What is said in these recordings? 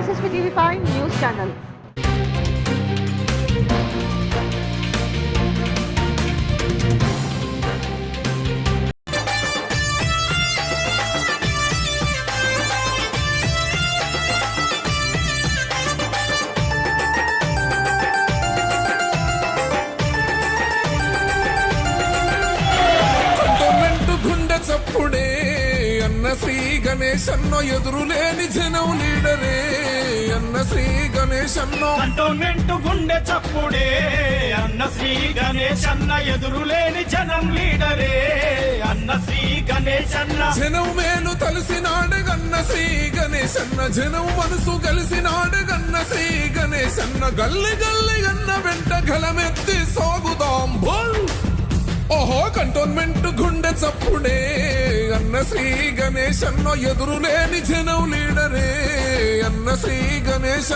SSP TV five news channel cantonment గుండె చప్పుడే అన్న శ్రీ గణేష్ అన్న ఎదురులేని జనం లీడరే. అన్న శ్రీ గణేష్ అన్న కంటోన్మెంట్ గుండె చప్పుడే. అన్న శ్రీ గణేష్ అన్న ఎదురులేని జనం లీడరే. అన్న శ్రీ గణేష్ అన్న జనం మేలు తలసినాడు గన్న శ్రీ గణేష్ అన్న జనం మనసు కలిసినాడు గన్న శ్రీ గణేష్ అన్న గల్లి గల్లి గన్న వెంట గలమెత్తి కంటోన్మెంట్ గుండె చప్పుడే. అన్న శ్రీ గణేష్ అన్న ఎదురులేని జనం లీడరే. అన్న శ్రీ గణేష్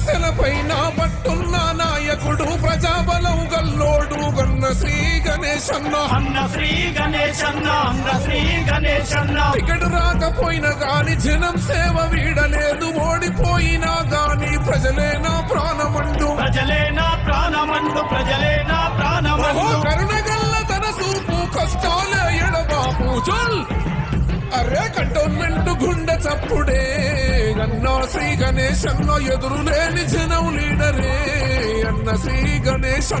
ప్రజా సమస్యల పైన పట్టున్న నాయకుడు ప్రజాబలం గల్లోడు. గన్న శ్రీ గణేష్ అన్న శ్రీ గణేష్ అన్న శ్రీ గణేష్ అన్న టికెట్ రాకపోయినా గాని జనం సేవ వీడలేదు. ఓడిపోయినా గాని ప్రజలే నా ప్రాణమండు ప్రజలే నా ప్రాణమండు. ప్రజలే నా ప్రాణమండు కరుణగల్ల తన సూపు కష్టాలే ఎడబాపు. చల్ అరే కంటోన్మెంట్ గుండె చప్పుడే. అన్న శ్రీ గణేష్ ఎదురులేని జనం లీడరే. అన్న శ్రీ గణేష్